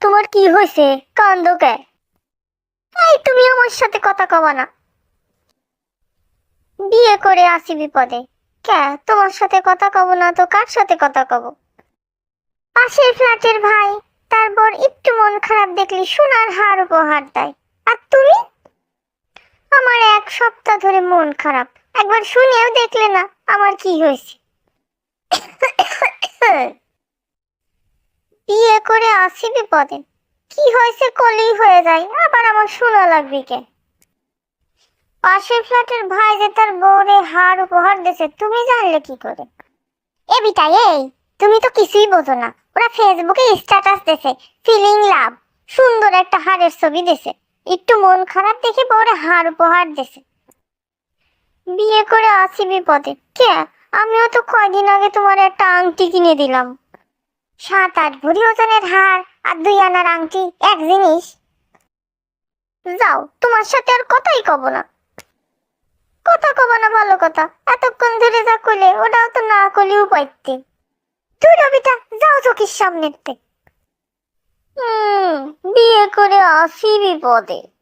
তোমার কি হয়েছে? কান্দ কে? তুমি আমার সাথে কথা কবা না। বিয়ে করে আসি বিপদে। কে, তোমার সাথে কথা কব না তো কার সাথে কথা কব? পাশের ফ্ল্যাটের ভাই তারপর একটু মন খারাপ দেখলি সোনার হার উপহার দেয়। আর তুমি? আমার এক সপ্তাহ ধরে মন খারাপ। একবার শুনেও দেখলে না আমার কি হয়েছে। বিয়ে করে আসি বিপদে কি হয়েছে কলেই হয়ে যায়, আবার আমার শোনা লাগবে কে পাশের ফ্ল্যাটের ভাই যে তার বউরে হার উপহার দিয়েছে, তুমি জানলে কি করে? এ বিটা, এই, তুমি তো কিছুই বোঝো না। ওরা ফেসবুকে স্ট্যাটাস দিয়েছে ফিলিং লাভ সুন্দর একটা হারের ছবি দিয়েছে। একটু মন খারাপ দেখে বউরে হার উপহার দিয়েছে। বিয়ে করে আসি বিপদে। কে? আমিও তো কয়দিন আগে তোমার একটা আংটি কিনে দিলাম। সাত আট ভরি ওজনের হার আর দুই আনার আংটি, এক জিনিস। যাও, তোমার সাথে আর কথাই কব না। কথা কব না, ভালো কথা। এতক্ষণ ধরে যা কইলে, ওটাও তো না করলেও পাইতে তুই রবিটা, যাও চোখের সামনে হুম, বিয়ে করে আসি বিপদে।